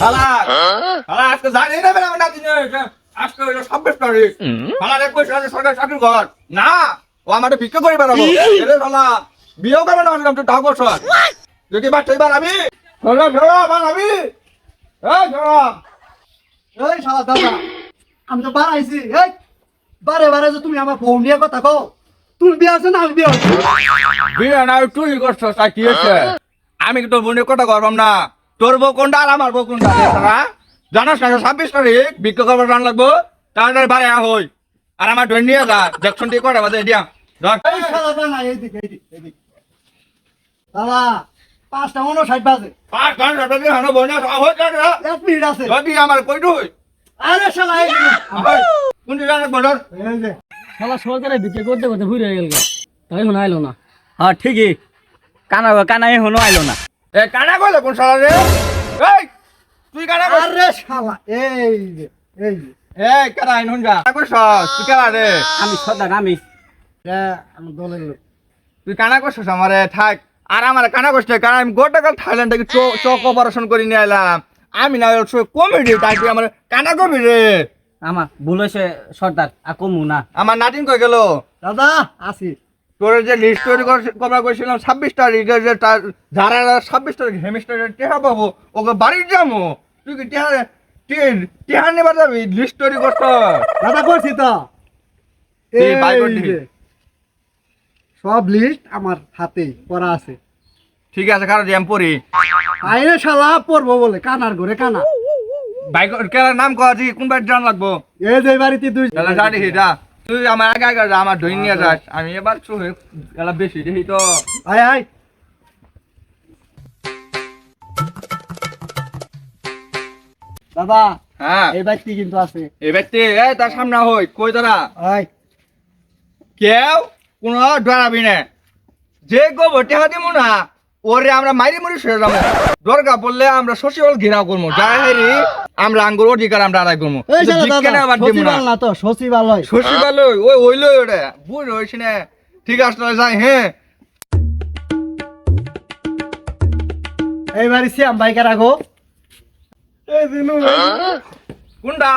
শালা শালা আজকে জানি না বেলা না দিনে আজকে হলো ছাব্বিশ তারিখ। শালা এক পয়সা আছে সরকারি চাকরি কর না ও আমাকে ভিক্ষা করে বেড়াবো শালা বিয়েও করবে না আমি তো বছর। যদি বাচ্চা এবার আমি? শালা শালা বানাবি এই শালা এই শালা দাদা। আমি তো বার এই। বারে বারে যে তুমি আমার ফোন নিয়ে কথা কও। তুমি বিয়ে আছে না আমি বিয়ে হচ্ছি বিয়ে না তুই করছ তা কি হয়েছে? আমি তোর বোনের কথা করবাম না? তোর বউ কোনটা আর আমার বউ কোনটা? রে শালা জানাস না ছাব্বিশ তারিখ ভিক্ষা করবার রান লাগবো। তাড়াতাড়ি বাড়ি আ হই। আর আমার ধরে নিয়ে যা করে বাজে দিয়া। পাঁচটা বাজে। হানো হয়ে এক মিনিট আছে। যদি আমার কই তুই আরে শালা কোন জানা যে। শালা সরকারে বিক্রি করতে করতে ঘুরে গেল তাই মনে আইলো না। হ্যাঁ ঠিকই। কানা কানা এখনও আইলো না। এ কানা কইলে কোন শালা রে? এই তুই কানা আরে শালা এই এই এই কানা ইনহুন যা কইছ তুই কানা রে? আমি সদা আমি আমার দলের লোক। তুই কানা কইছ আমারে থাক। আর আমার কানা কইছ কারণ আমি গোটা কাল থাইল্যান্ড থেকে চোখ অপারেশন করে নিয়ে এলাম আমি না কমেডি তাই তুই আমার কানা কবি রে। আমার ভুল হয়েছে সর্দার আর কমু না। আমার নাটিন কই গেল? দাদা আসি। তোর যে লিস্ট তৈরি করা করেছিলাম ছাব্বিশ তারিখে যে তার যারা ছাব্বিশ তারিখ হেমিস্টারের টেহা পাবো ওকে বাড়ি যাব। তুই কি টেহা টেহা নেবার যাবি? লিস্ট তৈরি করছ দাদা করছি তো। সব লিস্ট আমার হাতেই করা আছে। ঠিক আছে কারও জ্যাম পড়ি। আইনে শালা পড়ব বলে কানার ঘরে কানা। বাইক কেলার নাম কয়া তুই কোন বাড়ি জান লাগবো? এই যে বাড়িতে যা। তুই আমার আগে আগে আমার ধরে নিয়ে যাস আমি এবার চুহ এলা বেশি দেখি তো। আয় আয়। দাদা হ্যাঁ এই বাড়িতে কিন্তু আছে। এই ব্যক্তি এই তার সামনে হই কই তারা আয়। কেউ কোনো ডরাবি না। যে গোবর টেহা দিব না ওরে আমরা মারি মুড়ি সরে যাব দরকার পড়লে আমরা সচিবাল ঘেরাও করব যারা হেরি আমরা আঙ্গুর অধিকার আমরা আদায় করব না। তো সচিবালয়। সচিবাল ওই ওইলো ওটা। বুঝ হয়েছি না ঠিক আছে যাই হ্যাঁ। এই বাড়ি শ্যাম রাখো। এই দিনু কোনটা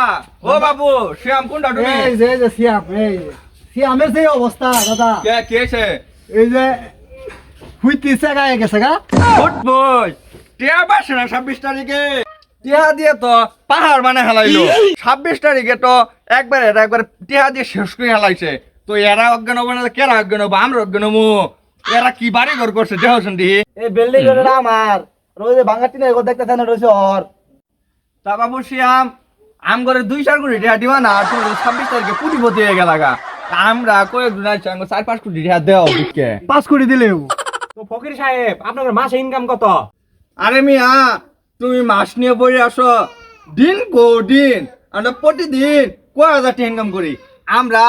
ও বাবু শ্যাম কোনটা তুমি। এই যে যে শ্যাম এই। শ্যামের যে অবস্থা দাদা। কে কেছে এই যে হুইতি সেগায় গেছে গা। ফুট বই টিয়া পাচ্ছে না ছাব্বিশ তারিখে। টিয়া দিয়ে তো পাহাড় মানে হেলাইলো। ছাব্বিশ তারিখে তো একবার এটা একবার টিয়া দিয়ে শেষ করে হেলাইছে। তো এরা অজ্ঞান হব না কেরা অজ্ঞান হব? আমরা অজ্ঞান হব। এরা কি বাড়ি ঘর করছে দেহসন দি এই বিল্ডিং এর আমার। রোজ ভাঙা টিনা এগো দেখতে না রয়েছে ওর। তা বাবু শিয়াম আম করে দুই চার কোটি টিয়া দিবা না তুমি ছাব্বিশ তারিখে কুটিপতি হয়ে গেলাগা আমরা কয়েকজন আছে আমরা চার পাঁচ কোটি টিয়া দেও পাঁচ কোটি দিলেও। তো ফকির সাহেব আপনার মাসে ইনকাম কত? আরে মিয়া তুমি মাস নিয়ে পড়ে আসো। দিন কো দিন আমরা প্রতিদিন কয় হাজার টাকা ইনকাম করি? আমরা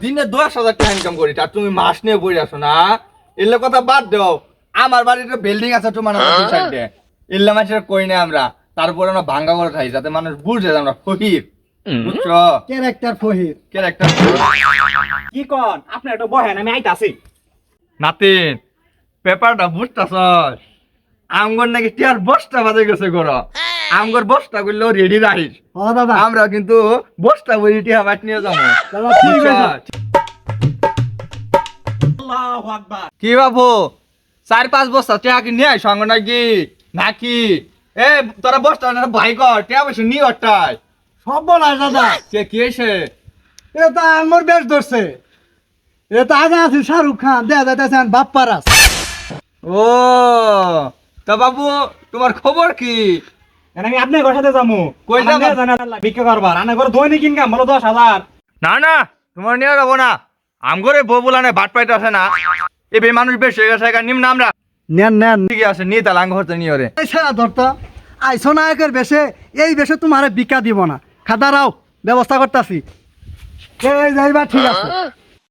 দিনে দশ হাজার টাকা ইনকাম করি আর তুমি মাস নিয়ে পড়ে আসো না। এলে কথা বাদ দাও আমার বাড়িতে বিল্ডিং আছে তোমার দুই সাইডে। এলে মাসের কই না আমরা তারপরে আমরা ভাঙ্গা করে খাই যাতে মানুষ বুঝে যে আমরা ফকির। বুঝছ? ক্যারেক্টার ফহির কে একটা কি কন? আপনি একটা বহেন আমি আইতাছি। নাতিন পেপারটা বুঝতেছস আমগর নাকি টিয়ার বস্তা বাজে গেছে গর। আমগর বস্তা করলেও রেডি রাখিস আমরা কিন্তু বস্তা বই টিয়া বাট নিয়ে যাব। আছে। কি বাবু? চার পাঁচ বস্তা টিয়া কি নিয়ে সঙ্গ নাকি? নাকি? এ তোরা বস্তা না ভাই কর টিয়া বসে নি অটাই সব বলা দাদা। কে কি এসে? এটা আমার বেশ ধরছে। এটা আগে আছে শাহরুখ খান দেখা যাইতেছে বাপ পারাস ও তা বাবু তোমার খবর কি? আমি আপনার ঘর সাথে যাব কই যাবা? ভিক্ষা করবার। আনা বলো দশ হাজার। না না তোমার নিয়ে যাব না। আমগরে বউ বলানে বাট পাইতে আছে না। এ বে মানুষ বেশ হয়ে গেছে নিম না আমরা। নেন নেন। ঠিক আছে নিয়ে তাহলে আঙ্গ হতে নিয়ে রে এই সারা ধরতো আইসো নায়কের বেশে। এই বেশে তোমারে বিকা দিব না। খাদারাও ব্যবস্থা করতেছি। এই যাইবা ঠিক আছে।